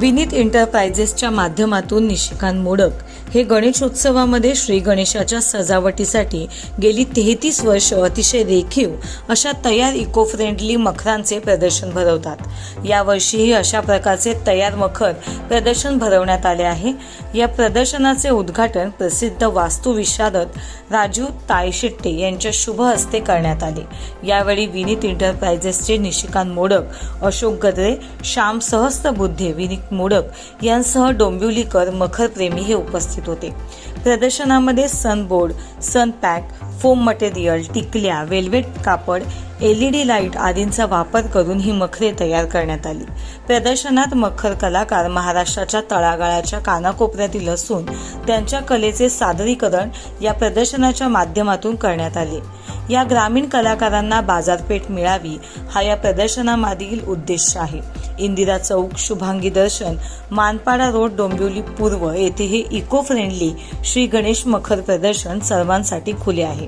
विनीत एंटरप्राइजेसच्या माध्यमातून निशिकांत मोडक हे गणेशोत्सवामध्ये श्री गणेशाच्या सजावटीसाठी गेली तेहतीस वर्ष अतिशय रेखीव अशा तयार इको फ्रेंडली मखरांचे प्रदर्शन भरवतात. यावर्षीही अशा प्रकारचे तयार मखर प्रदर्शन भरवण्यात आले आहे. या प्रदर्शनाचे उद्घाटन प्रसिद्ध वास्तुविशारद राजू तायशिट्टे यांच्या शुभ हस्ते करण्यात आले. यावेळी विनीत एंटरप्राइजेसचे निशिकांत मोडक अशोक गद्रे श्याम सहस्त्रबुद्धे विनीत मोडक यांसह डोंबिवलीकर मखरप्रेमी हे उपस्थित होते. प्रदर्शनामध्ये sunboard sun pack foam material टिकल्या velvet कापड एल ई डी लाइट आदींचा वापर करून ही मखरे तयार करण्यात आली. प्रदर्शनात मखर कलाकार महाराष्ट्राच्या तळागाळाच्या कानाकोपऱ्यातील असून त्यांच्या कलेचे सादरीकरण या प्रदर्शनाच्या माध्यमातून करण्यात आले. या ग्रामीण कलाकारांना बाजारपेठ मिळावी हा या प्रदर्शनामागील उद्देश आहे. इंदिरा चौक शुभांगी दर्शन मानपाडा रोड डोंबिवली पूर्व येथे हे इको फ्रेंडली श्री गणेश मखर प्रदर्शन सर्वांसाठी खुले आहे.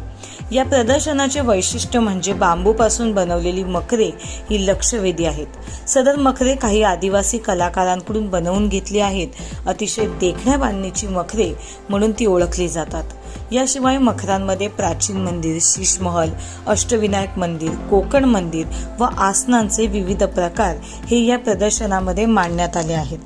या प्रदर्शनाचे वैशिष्ट्य म्हणजे बांबूपासून बनवलेली मखरे ही लक्षवेधी आहेत. सदर मखरे काही आदिवासी कलाकारांकडून बनवून घेतली आहेत. अतिशय देखण्या बांधणीची मखरे म्हणून ती ओळखली जातात. याशिवाय मखरांमध्ये प्राचीन मंदिर शीशमहल अष्टविनायक मंदिर कोकण मंदिर व आसनांचे विविध प्रकार हे या प्रदर्शनामध्ये मांडण्यात आले आहेत.